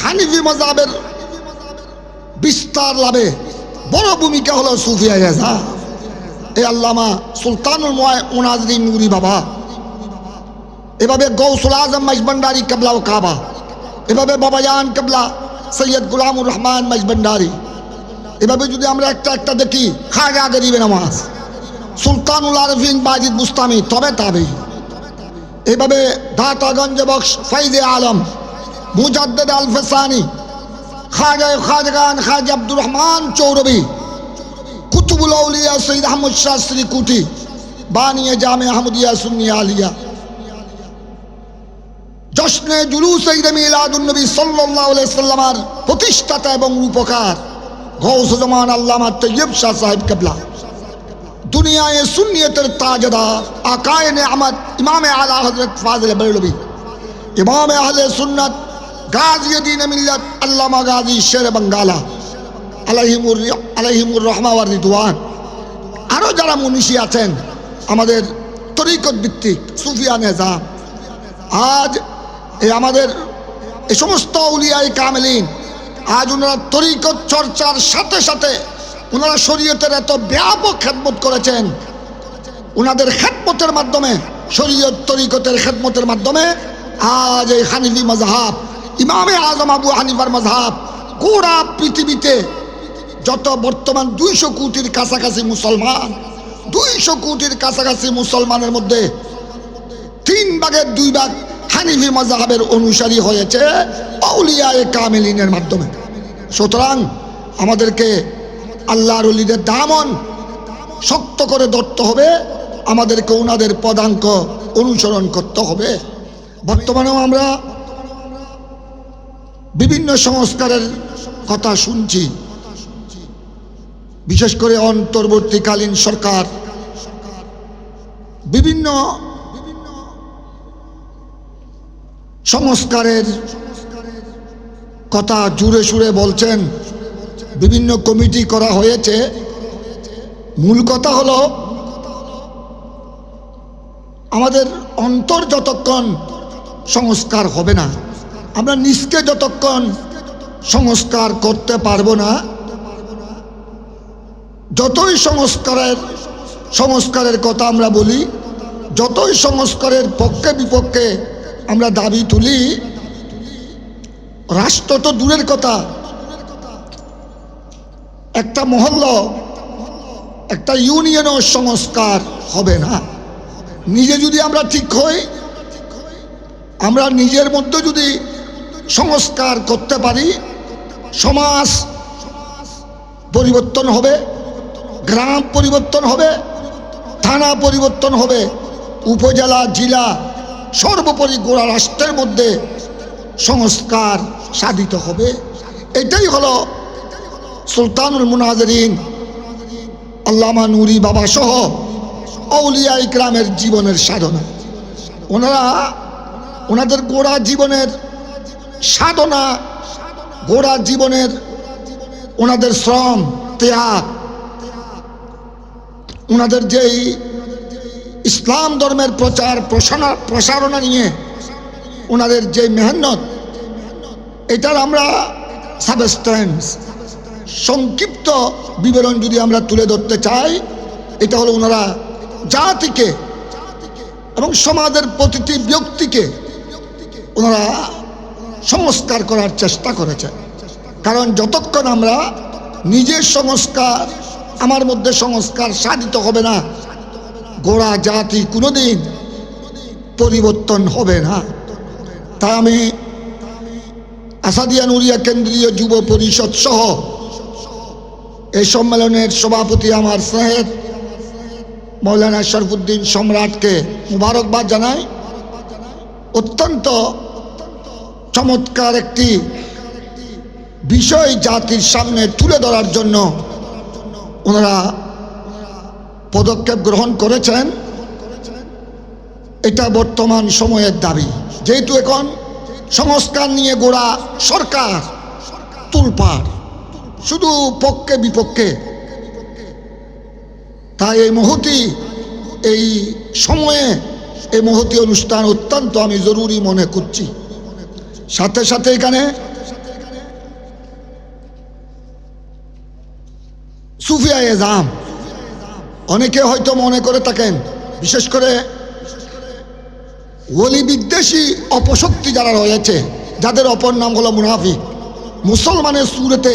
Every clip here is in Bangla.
হানিফি মজাবের বিস্তার লাভে বড় ভূমিকা হলো সুফিয়া এজা এই আল্লামা সুলতানুল মুনাজরিন নুরি বাবা। এভাবে গৌসুল আজম মজবন্ডারি কেবলা ও কাবা। এভাবে বাবাজান কেবলা সৈয়দ গুলামুর রহমান মজবন্ডারি। এভাবে যদি আমরা একটা একটা দেখি খাগা গরিবে নামাজ। সুলতানুল আরফিন বাজিদ মুস্তামি তবে তবে। এভাবে দাতাগঞ্জ বক্স ফৈদে আলম মুজাদ্দেদ আল ফেসানি খাজা খাজগান, খাজা আব্দুর রহমান চৌরবি, কুতুবুল আউলিয়া সৈয়দ আহমদ শাস্ত্রী কুটি, বানিয়ে জামে আহমদিয়া সুন্নি আলিয়া। জশ্নে জুলুস ঈদ মিলাদুন্নবী সাল্লাল্লাহু আলাইহি সাল্লামার প্রতিষ্ঠাতা এবং রূপকার গৌস জামান আল্লামা তৈয়ব শাহ সাহেব কেবলা। দুনিয়ায় সুন্নিয়তের তাজদার আকায় নেয়ামত ইমাম আলা হযরত ফাজিল বেরলবী ইমাম আহলে সুন্নাত গাজী দিন মিল্লাত আল্লামা গাজী শের বাঙ্গালা। আলাইহিমুর আলাইহিমুর রহমা ওয়ার রিদওয়ান। আরও যারা মনীষী আছেন, আমাদের তরিকত ভিত্তিক সুফিয়া নেজাম আজ এই আমাদের এই সমস্ত উলিয়াই কামেলিন, আজ ওনারা তরিকত চর্চার সাথে সাথে ওনারা শরীয়তের এত ব্যাপক খেদমত করেছেন। ওনাদের খেদমতের মাধ্যমে, শরীয়ত তরিকতের খেদমতের মাধ্যমে আজ এই হানিফি মজাহাব ইমামে আজম আবু হানিফার মজাহাব গোড়া পৃথিবীতে যত বর্তমান দুইশো কোটির কাছাকাছি মুসলমান, দুইশো কোটির কাছাকাছি মুসলমানের মধ্যে তিন ভাগের দুই ভাগ হানিফি মজাহাবের অনুসারী হয়েছে আউলিয়ায়ে কামেলিনের মাধ্যমে। সুতরাং আমাদেরকে আল্লাহর অলিদের দামন শক্ত করে ধরতে হবে, আমাদেরকে ওনাদের পদাঙ্ক অনুসরণ করতে হবে। বর্তমানেও আমরা বিভিন্ন সংস্কারের কথা শুনছি। বিশেষ করে অন্তর্বর্তীকালীন সরকার। বিভিন্ন সংস্কারের কথা জুড়ে সুরে বলছেন। বিভিন্ন কমিটি করা হয়েছে। মূল কথা হলো, আমাদের অন্তর যতক্ষণ সংস্কার হবে না আমরা নিজকে যতক্ষণ সংস্কার করতে পারব না, যতই সংস্কারের সংস্কারের কথা আমরা বলি, যতই সংস্কারের পক্ষে বিপক্ষে আমরা দাবি তুলি, রাষ্ট্র তো দূরের কথা। একটা মহল্ল, একটা ইউনিয়নও সংস্কার হবে না। নিজে যদি আমরা ঠিক হই, আমরা নিজের মধ্যে যদি সংস্কার করতে পারি, সমাজ পরিবর্তন হবে, গ্রাম পরিবর্তন হবে, থানা পরিবর্তন হবে, উপজেলা, জেলা, সর্বোপরি গোড়া রাষ্ট্রের মধ্যে সংস্কার সাধিত হবে। এটাই হলো সুলতানুল মুনাজরিন, আল্লামা নুরি বাবা সহ অউলিয়া ইকরামের জীবনের সাধনা। ওনারা, ওনাদের গোড়া জীবনের সাধনা, গোড়া জীবনের ওনাদের শ্রম, ত্যাগ। ওনাদের যেই ইসলাম ধর্মের প্রচার, প্রসারণা প্রসারণা নিয়ে ওনাদের যে মেহনত, এটার আমরা সাবস্টেন্স সংক্ষিপ্ত বিবরণ যদি আমরা তুলে ধরতে চাই, এটা হলো ওনারা জাতিকে এবং সমাজের প্রতিটি ব্যক্তিকে ওনারা সংস্কার করার চেষ্টা করেছে। কারণ যতক্ষণ আমরা নিজের সংস্কার, আমার মধ্যে সংস্কার সাধিত হবে না, গোড়া জাতি কোনোদিন পরিবর্তন হবে না। তাই আমি আসাদিয়া নুরিয়া কেন্দ্রীয় যুব পরিষদ সহ এই সম্মেলনের সভাপতি আমার স্নেহের মৌলানা শরফুদ্দিন সম্রাটকে মুবারকবাদ জানাই। অত্যন্ত চমৎকার একটি বিষয় জাতির সামনে তুলে ধরার জন্য ওনারা পদক্ষেপ গ্রহণ করেছেন। এটা বর্তমান সময়ের দাবি। যেহেতু এখন সংস্কার নিয়ে গোড়া সরকার তুলপাড়, শুধু পক্ষে বিপক্ষে। তাই এই মহতি এই সময়ে, এই মহতি অনুষ্ঠান অত্যন্ত আমি জরুরি মনে করছি। সাথে সাথে এখানে সুফিয়া এজাম অনেকে হয়তো মনে করে থাকেন, বিশেষ করে ওলি বিদ্বেষী অপশক্তি যারা রয়েছে, যাদের অপর নাম হলো মুনাফিক। মুসলমানের সুরেতে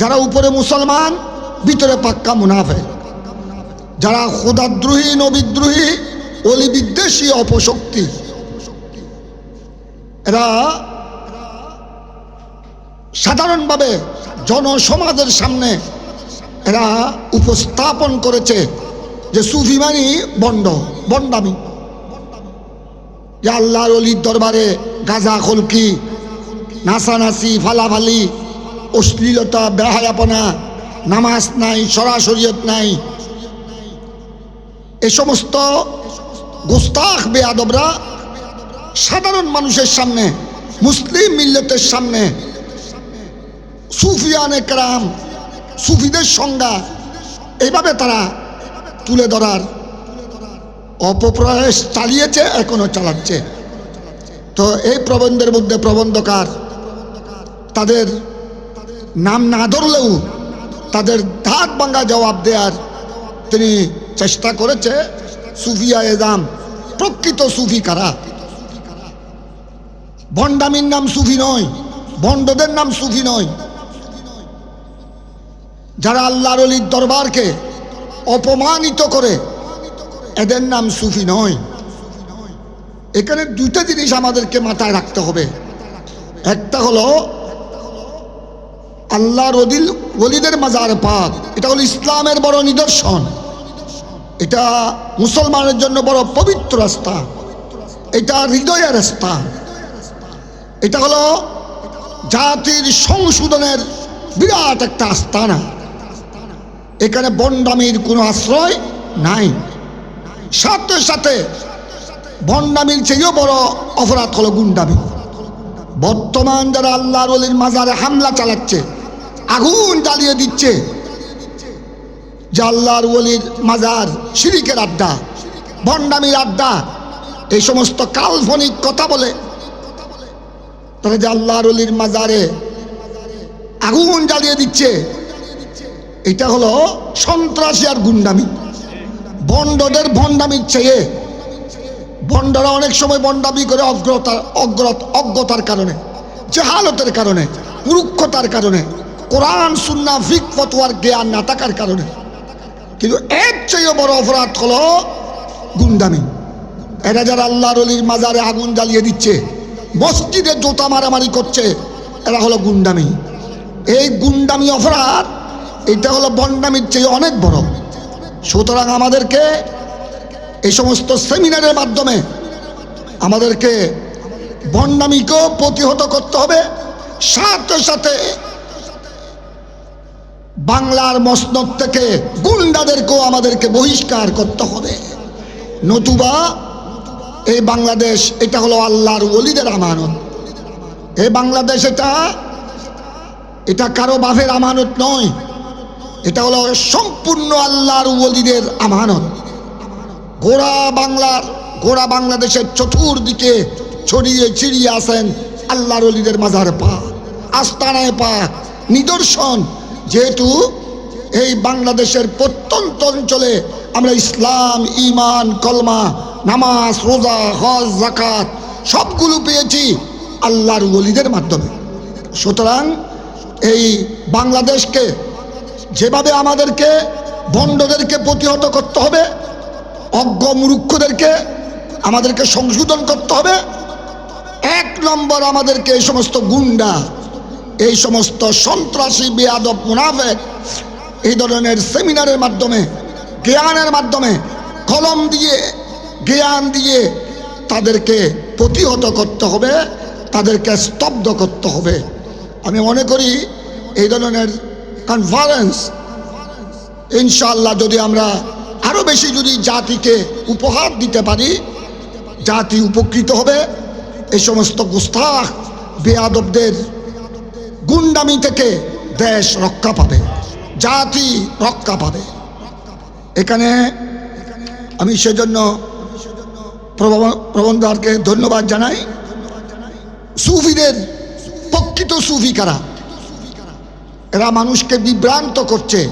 যারা উপরে মুসলমান, ভিতরে পাক্কা মুনাফে যারা খোদাদ্রোহী, নবিদ্রোহী অলি বিদ্বেষী অপশক্তি। এরা সাধারণভাবে জনসমাজের সামনে এরা উপস্থাপন করেছে যে সুফি মানি বন্ড, বন্ডামি। যে আল্লাহর অলির দরবারে গাজা, খলকি নাসানাসি ফালাফালি, অশ্লীলতা, বেহায়াপনা, নামাজ নাই সরাসরিয়ত নাই। এ সমস্ত গোস্তাখ বেয়াদবরা সাধারণ মানুষের সামনে, মুসলিম মিল্লতের সামনে, সুফিয়ান একরাম সুফিদের সংজ্ঞা, এইভাবে তারা তুলে ধরার অপপ্রয়াস চালিয়েছে, এখনও চালাচ্ছে। তো এই প্রবন্ধের মধ্যে প্রবন্ধকার তাদের নাম না ধরলেও তাদের ধাত ভাঙ্গা জবাব দেওয়ার তিনি চেষ্টা করেছে সুফিয়া এজাম। প্রকৃত সুফি কারা? ভণ্ডামির নাম সুফি নয়, ভণ্ডদের নাম সুফি নয়। যারা আল্লাহর অলির দরবারকে অপমানিত করে, এদের নাম সুফি নয়। এখানে দুইটা জিনিস আমাদেরকে মাথায় রাখতে হবে। একটা হলো, আল্লাহর অদিল ওলিদের মাজার পাক, এটা হলো ইসলামের বড় নিদর্শন। এটা মুসলমানের জন্য বড় পবিত্র রাস্তা। এটা হৃদয়ের রাস্তা। এটা হলো জাতির সংশোধনের বিরাট একটা আস্তানা। এখানে বন্ডামির কোনো আশ্রয় নাই। সাথে সাথে বন্ডামির চেয়েও বড় অপরাধ হলো গুন্ডামি। বর্তমান যারা আল্লাহর অলির মাজারে হামলা চালাচ্ছে, আগুন জ্বালিয়ে দিচ্ছে, যে আল্লাহর ওলির মাজার শিরিকের আড্ডা ভণ্ডামির আড্ডা, এই সমস্ত কাল্পনিক কথা বলে তারা যে আল্লাহর অলির মাজারে আগুন জ্বালিয়ে দিচ্ছে, এটা হলো সন্ত্রাসী আর গুন্ডামি। বন্ডদের ভণ্ডামির চেয়ে বন্ডরা অনেক সময় বন্ডামি করে অগ্রতার অগ্রত অজ্ঞতার কারণে, জেহালতের কারণে, মূর্খতার কারণে, কোরআন সুন্না ফিক, ফতোয়ার জ্ঞান না থাকার কারণে। কিন্তু এর চেয়েও বড় অপরাধ হলো গুন্ডামি। এরা যারা আল্লাহর অলির মাজারে আগুন জ্বালিয়ে দিচ্ছে মসজিদে জোতা মারামারি করছে, এরা হলো গুন্ডামি। এই গুন্ডামি অপরাধ, এটা হলো বন্ডামির চেয়ে অনেক বড়। সুতরাং আমাদেরকে এই সমস্ত সেমিনারের মাধ্যমে আমাদেরকে বন্ডামিকেও প্রতিহত করতে হবে। সাথে সাথে বাংলার মসনদ থেকে গুন্ডাদেরকেও আমাদেরকে বহিষ্কার করতে হবে। নতুবা এই বাংলাদেশ, এটা হলো আল্লাহর ওলিদের আমানত। এই বাংলাদেশ এটা এটা কারও বাফের আমানত নয়। এটা হলো সম্পূর্ণ আল্লাহর ওলিদের আমানত। গোড়া বাংলার, গোড়া বাংলাদেশের চতুর্দিকে ছড়িয়ে ছিড়িয়ে আসেন আল্লাহর অলিদের মাজার পা, আস্তানায় পা, নিদর্শন। যেহেতু এই বাংলাদেশের প্রত্যন্ত অঞ্চলে আমরা ইসলাম ইমান কলমা নামাজ, রোজা, হজ জাকাত সবগুলো পেয়েছি আল্লাহর ওলিদের মাধ্যমে। সুতরাং এই বাংলাদেশকে, যেভাবে আমাদেরকে, ভণ্ডদেরকে প্রতিহত করতে হবে, অজ্ঞ মূর্খদেরকে আমাদেরকে সংশোধন করতে হবে, এক নম্বর আমাদেরকে এই সমস্ত গুন্ডা, এই সমস্ত সন্ত্রাসী, বেয়াদব, মুনাফেক, এই ধরনের সেমিনারের মাধ্যমে, জ্ঞানের মাধ্যমে কলম দিয়ে জ্ঞান দিয়ে তাদেরকে প্রতিহত করতে হবে, তাদেরকে স্তব্ধ করতে হবে। আমি মনে করি এই ধরনের কনফারেন্স ইনশাল্লাহ যদি আমরা আরও বেশি যদি জাতিকে উপহার দিতে পারি, জাতি উপকৃত হবে। এই সমস্ত গুস্তাখ, বেয়াদবদের গুন্ডামি থেকে দেশ রক্ষা পাবে, জাতি রক্ষা পাবে। এখানে আমি সেজন্য প্রব- প্রবন্ধকে ধন্যবাদ জানাই। সুফিদের প্রকৃত সুফি কারা? এরা মানুষকে বিভ্রান্ত করছে।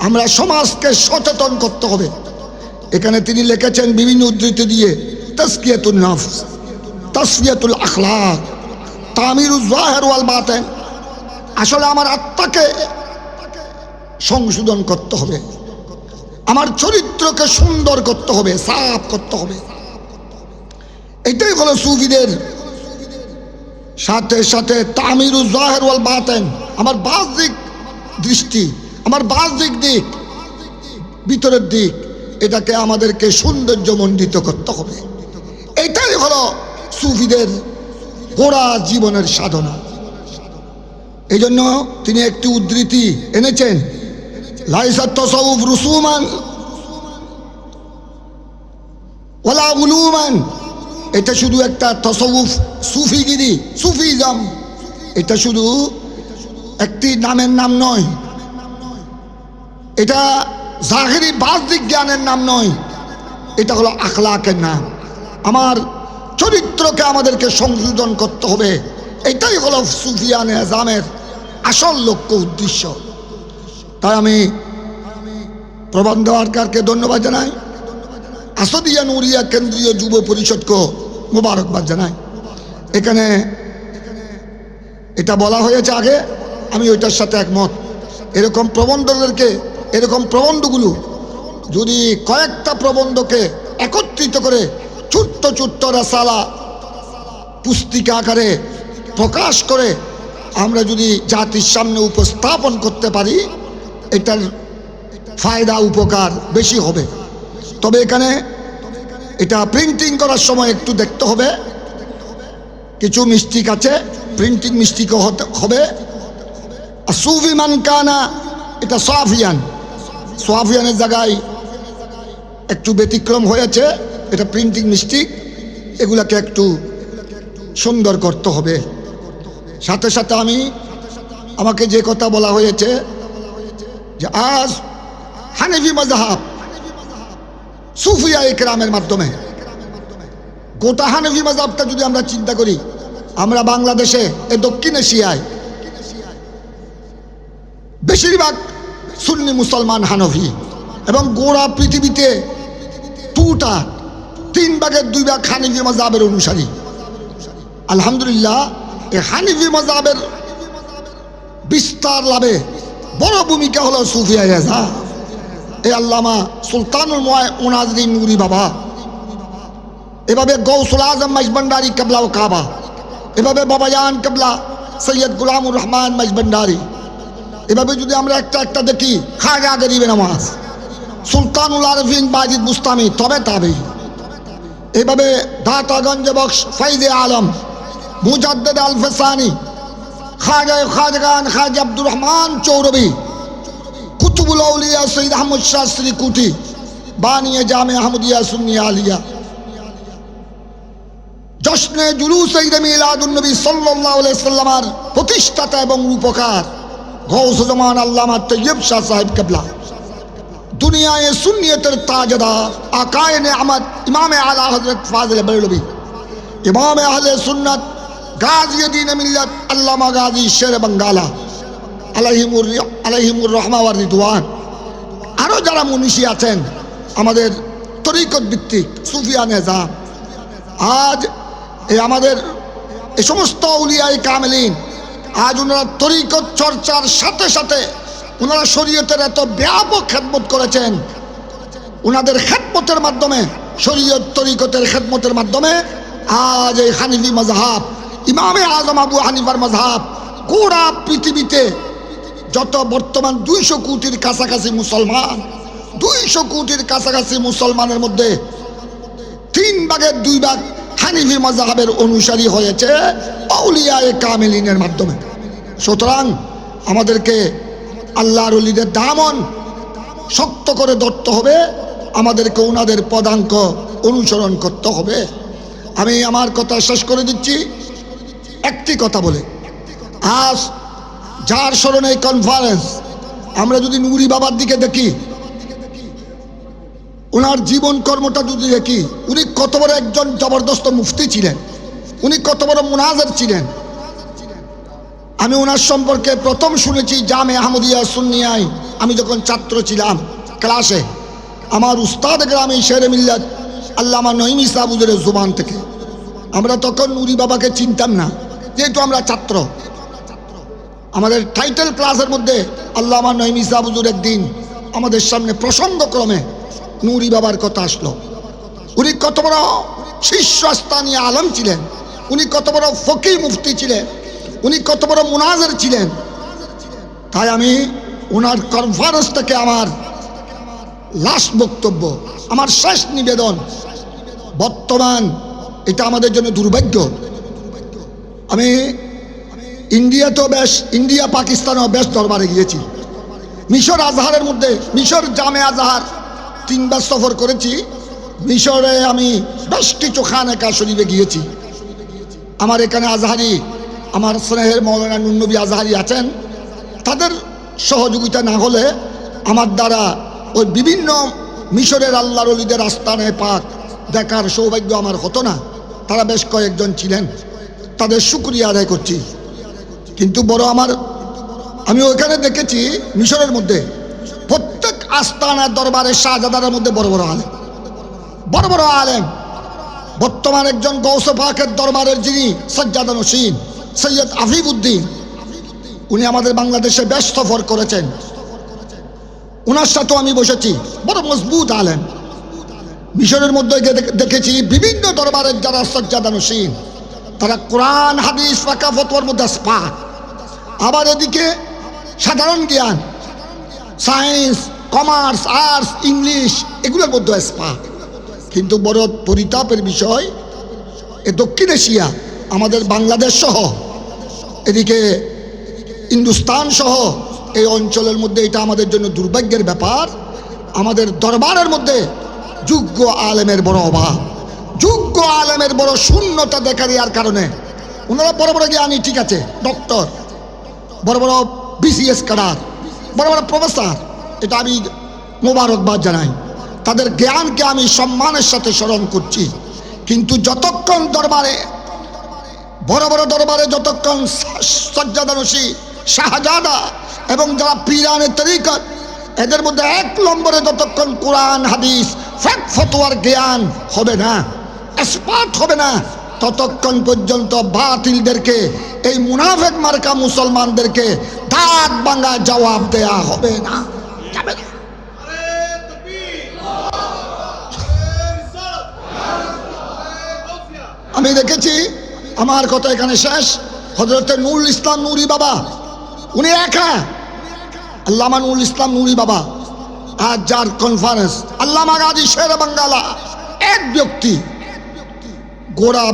আমরা সমাজকে সচেতন করতে হবে। এখানে তিনি লিখেছেন বিভিন্ন উদ্ধৃতি দিয়ে তসকিয়াতুল নফস তসফিয়াতুল আখলাক তামিরুল জাহের ওয়াল বাতেন। আসলে আমার আত্মাকে সংশোধন করতে হবে। আমার চরিত্রকে সুন্দর করতে হবে, সাফ করতে হবে। এটাই হলো সুফিদের। সাথে সাথে তামিরু জাহের ওয়াল বাতেন, আমার বাহ্যিক দৃষ্টি, আমার বাহ্যিক দিক, ভিতরের দিক, এটাকে আমাদেরকে সৌন্দর্য সৌন্দর্যমণ্ডিত করতে হবে। এটাই হলো সুফিদের গোড়া জীবনের সাধনা। এই জন্য তিনি একটি উদ্ধৃতি এনেছেন লাইসাত তসাউফ রুসুমান ওলা উলুমান এটা শুধু একটা তসউফ সুফিগিরি, সুফিজম। এটা শুধু একটি নামের নাম নয়। এটা জাহেরি বাহ্যিক জ্ঞানের নাম নয়। এটা হলো আখলাকের নাম। আমার চরিত্রকে আমাদেরকে সংশোধন করতে হবে। এটাই হলো সুফিয়ান এজামের আসল লক্ষ্য উদ্দেশ্য। তাই আমি প্রবন্ধ আরকারকে ধন্যবাদ জানাই। আসদিয়া নুরিয়া কেন্দ্রীয় যুব পরিষদকে মোবারকবাদ জানাই। এখানে এটা বলা হয়েছে আগে, আমি ওইটার সাথে একমত। এরকম প্রবন্ধদেরকে, এরকম প্রবন্ধগুলো যদি কয়েকটা প্রবন্ধকে একত্রিত করে ছোট্ট ছোট্ট রাসালা পুস্তিকা আকারে প্রকাশ করে আমরা যদি জাতির সামনে উপস্থাপন করতে পারি, এটার ফায়দা, উপকার বেশি হবে। তবে এখানে এটা প্রিন্টিং করার সময় একটু দেখতে হবে। কিছু মিস্টিক আছে প্রিন্টিং মিস্টিকও হতে হবে। আর সুফিমান কানা, এটা সাফিয়ান সোয়াফিয়ানের জায়গায় একটু ব্যতিক্রম হয়েছে, এটা প্রিন্টিং মিস্টিক এগুলাকে একটু সুন্দর করতে হবে। সাথে সাথে আমি, আমাকে যে কথা বলা হয়েছে, যে আজ হানিফি মজাহাব সুফিয়া একরামের মাধ্যমে। গোটা হানিফি মাজাবটা যদি আমরা চিন্তা করি, আমরা বাংলাদেশে এ দক্ষিণ এশিয়ায় বেশিরভাগ সুন্নি মুসলমান হানফি এবং গোড়া পৃথিবীতে টুটা তিন ভাগের দুই ভাগ হানিফি মজাবের অনুসারী। আলহামদুলিল্লাহ এই হানিফি মজাবের বিস্তার লাভে বড় ভূমিকা হলো সুফিয়া রেজা। এই আল্লামা সুলতানুল মুনাজরিন নুরি বাবা। এভাবে গৌসুল আজম মজবন্ডারি কেবলা ও কাবা। এভাবে বাবায়ান কেবলা সৈয়দ গুলামুর রহমান মজবন্ডারি এভাবে যদি আমরা একটা একটা দেখি, খাজা গরিবে নামাজ। সুলতানুল আরফিন বাজিদ মুস্তামি, তবে তবে। এভাবে দাতাগঞ্জ বক্স ফাইজে আলম, মুজাদ্দেদ আল ফেসানি, খাজা খাজগান খাজ আব্দুর রহমান চৌরবি। কুতুবুল আউলিয়া সৈয়দ আহমদ শাস্ত্রী কুটি বানিয়ে জামে আহমদিয়া সুন্নি আলিয়া জশ্নে জুলুস ঈদ মিলাদুন্নবী সাল্লাল্লাহু আলাইহি সাল্লামার প্রতিষ্ঠাতা এবং রূপকার গৌস জামান আল্লামা তৈয়ব শাহ সাহেব কেবলা দুনিয়ায় সুন্নিয়তের তাজদার আকায় নেআমত ইমাম আলা হযরত ফাজিল বেরলবী ইমাম আহলে সুন্নাত গাজী দ্বীন মিল্লাত আল্লামা গাজী শের বাঙ্গালা আলাইহিমুর আলাইহিমুর রহমা ওয়ার রিদওয়ান। আরও যারা মনীষী আছেন, আমাদের তরিকত ভিত্তিক সুফিয়া নেজাম। আজ এই আমাদের এই সমস্ত উলিয়াই কামেলিন, আজ ওনারা তরিকত চর্চার সাথে সাথে ওনারা শরীয়তের এত ব্যাপক খেদমত করেছেন। ওনাদের খেদমতের মাধ্যমে, শরীয়ত তরিকতের খেদমতের মাধ্যমে আজ এই হানিফি মজাহাব ইমামে আজম আবু হানিফার মজাহাব গোড়া পৃথিবীতে যত বর্তমান দুইশো কোটির কাছাকাছি মুসলমান, দুইশো কোটির কাছাকাছি মুসলমানের মধ্যে তিন ভাগের দুই ভাগ হানিফি মজাহাবের অনুসারী হয়েছে আউলিয়ায়ে কামেলিনের মাধ্যমে। সুতরাং আমাদেরকে আল্লাহর অলিদের দামন শক্ত করে ধরতে হবে, আমাদেরকে ওনাদের পদাঙ্ক অনুসরণ করতে হবে। আমি আমার কথা শেষ করে দিচ্ছি। একটি কথা বলে, আজ যার স্মরণে এই কনফারেন্স আমরা যদি নুরি বাবার দিকে দেখি, ওনার জীবন কর্মটা যদি দেখি, উনি কত বড় একজন জবরদস্ত মুফতি ছিলেন, উনি কত বড় মুনাজার ছিলেন। আমি ওনার সম্পর্কে প্রথম শুনেছি জামে আহমদিয়া সুন্নিয়ায় আমি যখন ছাত্র ছিলাম ক্লাসে। আমার উস্তাদ গ্রামে শের মিল্লাত আল্লামা নঈম ইসাবুদের জুবান থেকে। আমরা তখন নুরি বাবাকে চিনতাম না, যেহেতু আমরা ছাত্র। আমাদের টাইটেল ক্লাসের মধ্যে আল্লামা নঈম ইসাবুজুর একদিন আমাদের সামনে প্রসঙ্গক্রমে নুরি বাবার কথা আসলো। উনি কত বড় শীর্ষস্থানীয় আলম ছিলেন, উনি কত বড় ফকি মুফতি ছিলেন, উনি কত বড় মুনাজের ছিলেন। তাই আমি ওনার কনফারেন্স থেকে আমার লাস্ট বক্তব্য, আমার শেষ নিবেদন, বর্তমান এটা আমাদের জন্য দুর্ভাগ্য। আমি ইন্ডিয়াতেও বেশ, ইন্ডিয়া, পাকিস্তানেও বেশ দরবারে গিয়েছি। মিশর আজহারের মধ্যে, মিশর জামে আজহার তিনবার সফর করেছি। মিশরে আমি বেশ কিছু খানেকা শরীফে গিয়েছি। আমার এখানে আজহারি, আমার স্নেহের মৌলানা নুনবী আজহারি আছেন। তাদের সহযোগিতা না হলে আমার দ্বারা ওই বিভিন্ন মিশরের আল্লাহর অলিদের আস্থানে পাক দেখার সৌভাগ্য আমার হতো না। তারা বেশ কয়েকজন ছিলেন। তাদের শুক্রিয়া আদায় করছি। কিন্তু বড় আমার, আমি ওইখানে দেখেছি মিশরের মধ্যে। প্রত্যেক আস্তানার দরবারের শাহজাদারের মধ্যে বড় বড় আলেম। বড় বড় আলেম। বর্তমান একজন গৌসে পাকের দরবারের যিনি সজ্জাদা নসীন, সৈয়দ আফিফ উদ্দিন উনি আমাদের বাংলাদেশে বেশ সফর করেছেন। ওনার সাথেও আমি বসেছি। বড় মজবুত আলেম। মিশরের মধ্যে দেখেছি বিভিন্ন দরবারের যারা সজ্জাদা নসীন, তারা কোরআন, হাদিস, ফাঁকা ফতোয়ার মধ্যে স্পাট আবার এদিকে সাধারণ জ্ঞান, সায়েন্স, কমার্স, আর্টস, ইংলিশ, এগুলোর মধ্যে স্পাট কিন্তু বড় পরিতাপের বিষয়, এ দক্ষিণ এশিয়া, আমাদের বাংলাদেশ সহ, এদিকে হিন্দুস্তান সহ, এই অঞ্চলের মধ্যে এটা আমাদের জন্য দুর্ভাগ্যের ব্যাপার। আমাদের দরবারের মধ্যে যোগ্য আলেমের বড় অভাব। যোগ্য আলেমের বড় শূন্যতা দেখা দেওয়ার কারণে, ওনারা বড় বড় জ্ঞানী, ঠিক আছে, ডক্টর। বড় বড় বিসিএস কাডার বড় বড় প্রফেসর এটা আমি মোবারকবাদ জানাই। তাদের জ্ঞানকে আমি সম্মানের সাথে স্মরণ করছি। কিন্তু যতক্ষণ দরবারে, বড় বড় দরবারে যতক্ষণ সজ্জাদানসী শাহজাদা এবং যারা পিরানের তরিকত এদের মধ্যে এক নম্বরে যতক্ষণ কোরআন, হাদিস ফ্যাক ফতোয়ার জ্ঞান হবে না স্পাট হবে না ততক্ষণ পর্যন্ত বাতিলদেরকে, এই মুনাফেক মার্কা মুসলমানদেরকে দাঁত ভাঙ্গা জবাব দেয়া হবে না। না। আমি দেখেছি, আমার কথা এখানে শেষ। হজরত নুরুল ইসলাম নুরি বাবা, উনি একা। আল্লামা নুরুল ইসলাম নুরি বাবা, আজ যার কনফারেন্স আল্লামা গাজী শের বাঙ্গালা এক ব্যক্তি গোড়া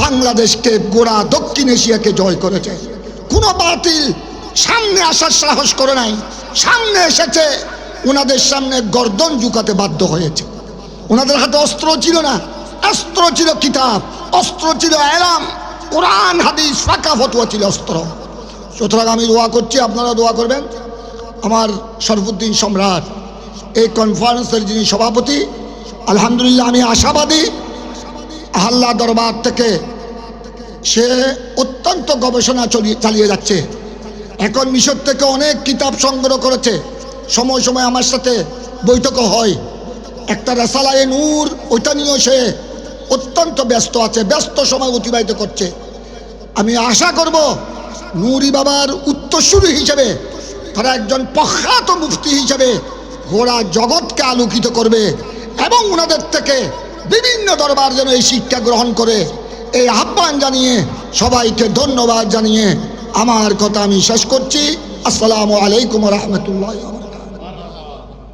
বাংলাদেশকে, গোড়া দক্ষিণ এশিয়াকে জয় করেছে। কোনো বাতিল সামনে আসার সাহস করে নাই। সামনে এসেছে, ওনাদের সামনে গর্দন জুকাতে বাধ্য হয়েছে। ওনাদের হাতে অস্ত্র ছিল না। অস্ত্র ছিল কিতাব অস্ত্র ছিল এলাম। কোরআন, হাদিস, ফাঁকা ফতুয়া ছিল অস্ত্র। সুতরাং আমি দোয়া করছি, আপনারা দোয়া করবেন। আমার শরফুদ্দিন সম্রাট, এই কনফারেন্সের যিনি সভাপতি, আলহামদুলিল্লাহ আমি আশাবাদী আল্লাহ দরবার থেকে সে অত্যন্ত গবেষণা চলিয়ে চালিয়ে যাচ্ছে। এখন মিশর থেকে অনেক কিতাব সংগ্রহ করেছে। সময় সময় আমার সাথে বৈঠকও হয়। একটা রেসালায় নূর, ওইটা নিয়েও সে অত্যন্ত ব্যস্ত আছে, ব্যস্ত সময় অতিবাহিত করছে। আমি আশা করব নুরি বাবার উত্তরসূরি হিসেবে, তারা একজন প্রখ্যাত মুফতি হিসেবে গোড়া জগৎকে আলোকিত করবে এবং ওনাদের থেকে বিভিন্ন দরবার যেন এই শিক্ষা গ্রহণ করে, এই আহ্বান জানিয়ে সবাইকে ধন্যবাদ জানিয়ে আমার কথা আমি শেষ করছি। আসসালামু আলাইকুম রহমতুল্লাহ